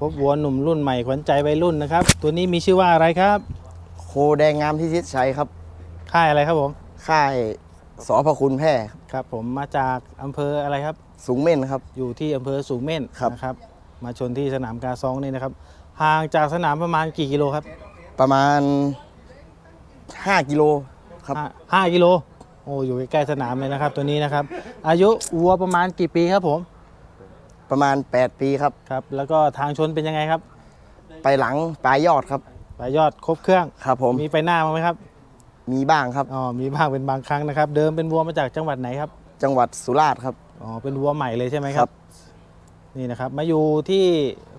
พบวัวหนุ่มรุ่นใหม่ขวัญใจวัยรุ่นนะครับ ตัวนี้มีชื่อว่าอะไรครับ โคแดงงามที่ชิดชัยครับ ค่ายอะไรครับผมค่ายสอพระคุณแพร่ครับครับ ผมมาจากอำเภออะไรครับ สูงเม่นครับ อยู่ที่อำเภอสูงเม่นครับ นะครับ มาชนที่สนามกาซองนี่นะครับห่างจากสนามประมาณกี่กิโลครับประมาณ 5 กิโลครับ ห้าห้ากิโลโอ้อยู่ใกล้ๆสนามเลยนะครับ ตัวนี้นะครับ อายุวัวประมาณกี่ปีครับผม ประมาณ 8 ปีครับ ครับ แล้วก็ทางชนเป็นยังไงครับ ไปหลังปลายยอดครับ ปลายยอดครบเครื่อง ครับ ผมมีไฟหน้าบ้างไหมครับ มีบ้างครับ อ๋อ มีบ้างเป็นบางครั้งนะครับ เดิมเป็นวัวมาจากจังหวัดไหนครับ จังหวัดสุราษฎร์ครับ อ๋อ เป็นวัวใหม่เลยใช่ไหมคครัรับบนี่นะครับ มาอยู่ที่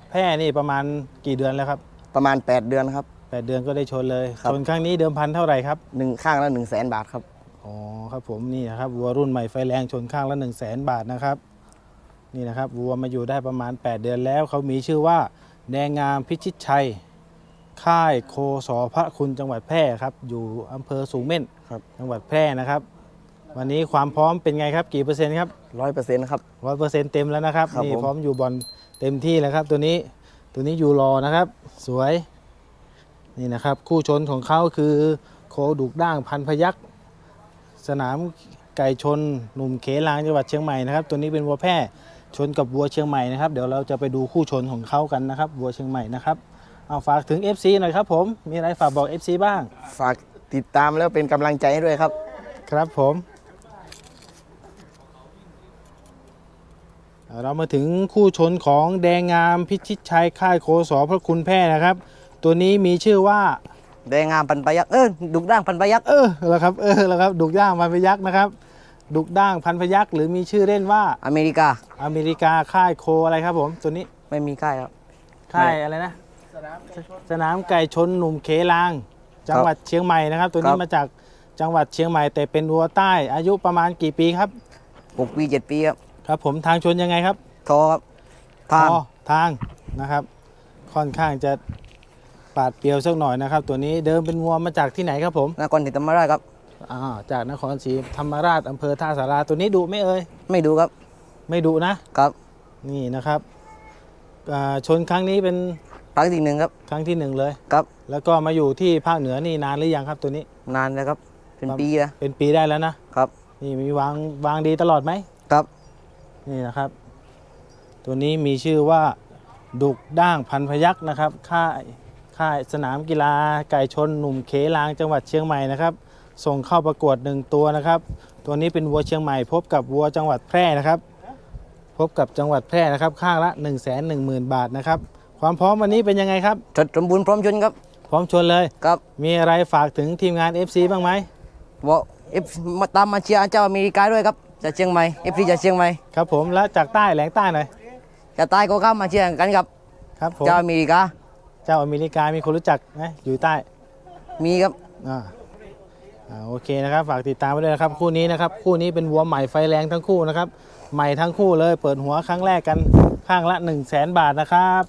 แพร่นี่ประมาณกี่เดือนแล้วครับ ประมาณ 8 เดือนครับแปดเดือนก็ได้ชนเลยครับชนครั้งนี้เดิมพันเท่าไหร่ครับหนึ่งข้างละ1 0 0 0 0แสนบาทครับ อ๋อ ครับผม นี่นะครับวัวรุ่นใหม่ไฟแรงชนข้างละ1 0 0 0 0แสนบาทนะครับ นี่นะครับวัวมาอยู่ได้ประมาณ 8 เดือนแล้ว เขามีชื่อว่า แดงงามพิชิตชัย ค่ายโคสอพระคุณจังหวัดแพร่ครับ อยู่อำเภอสูงเม่นครับ จังหวัดแพร่นะครับ วันนี้ความพร้อมเป็นไงครับกี่เปอร์เซ็นต์ครับ100%ครับร้อยเปอร์เซ็นต์เต็มแล้วนะครับครับนี่ผม พร้อมอยู่บอลเต็มที่แล้วครับ ตัวนี้ตัวนี้อยู่รอนะครับ สวยนี่นะครับ คู่ชนของเขาคือโคดุกด่างพันพยักษ์สนามไก่ชนหนุ่มเขลางจังหวัดเชียงใหม่นะครับ ตัวนี้เป็นวัวแพร่ ชนกับวัวเชียงใหม่นะครับ เดี๋ยวเราจะไปดูคู่ชนของเขากันนะครับวัวเชียงใหม่นะครับเอาฝากถึง FC หน่อยครับผมมีอะไรฝากบอก FC บ้าง ฝากติดตามแล้วเป็นกำลังใจให้ด้วยครับ ครับผมเอาเรามาถึงคู่ชนของแดงงามพิชิตชัยค่ายโคสอพระคุณแพร่นะครับ ตัวนี้มีชื่อว่าแดงงามพันปยักษ์เออดุกด่างพันปยักษ์เออแล้วครับเออแล้วครับดุกด่างพันพยักษ์นะครับ ดุกด่างพันพยักษ์หรือมีชื่อเล่นว่าอเมริกา อเมริกาค่ายโคอะไรครับผม ตัวนี้ไม่มีค่ายครับ ค่ายอะไรนะ สนามไก่ชนหนุ่มเขลาง จังหวัดเชียงใหม่นะครับ ตัวนี้ครับ มาจากจังหวัดเชียงใหม่แต่เป็นวัวใต้อายุประมาณกี่ปีครับ6ปี7ปีครับครับผมทางชนยังไงครับทอครับทาง อ๋อทางนะครับ ค่อนข้างจะปาดเปรียวสักหน่อยนะครับ ตัวนี้เดิมเป็นวัวมาจากที่ไหนครับผม นครศรีธรรมราชครับ อ่าจากนครศรีธรรมราชอำเภอท่าสาราตัวนี้ดุไหม่เอ่ยไม่ดูครับไม่ดุนะ ครับนี่นะครับอ่าชนครั้งนี้เป็นพักที่หนึ่งครับครั้งที่หนึ่งเลย ครับแล้วก็มาอยู่ที่ภาคเหนือนี่นานหรือยังครับตัวนี้ นานแล้วครับ เป็นครับ ปีแล้วเป็นปีได้แล้วนะครับ นี่มีวางวางดีตลอดไหมครับ นี่นะครับ ตัวนี้มีชื่อว่าดุกด่างพันพยักษ์นะครับ ค่ายค่ายสนามกีฬาไก่ชนหนุ่มเขลางจังหวัดเชียงใหม่นะครับ ส่งเข้าประกวดหนึ่งตัวนะครับ ตัวนี้เป็นวัวเชียงใหม่ พบกับวัวจังหวัดแพร่นะครับ พบกับจังหวัดแพร่นะครับ ข้างละ 1 1 0 0 0 0 บาทนะครับ ความพร้อมวันนี้เป็นยังไงครับ จดสมบูรณ์พร้อมชนครับ พร้อมชนเลย ครับ มีอะไรฝากถึงทีมงาน FC บ้างไหมบอกเอฟมาตามมาเชียร์เจ้าอเมริกาด้วยครับจากเชียงใหม่เอฟซีจากเชียงใหม่ครับผมและจากใต้แหลงใต้หน่อยจะตายก็เข้ามาเชียร์กันครับ ครับผมเจ้าอเมริกา เจ้าอเมริกามีคนรู้จักไหมอยู่ใต้ มีครับอ่า อ่าโอเคนะครับฝากติดตามไว้ด้วยนะครับคู่นี้นะครับคู่นี้เป็นวัวใหม่ไฟแรงทั้งคู่นะครับใหม่ทั้งคู่เลยเปิดหัวครั้งแรกกันข้างละ 1 0 0 0 0แบาทนะครับ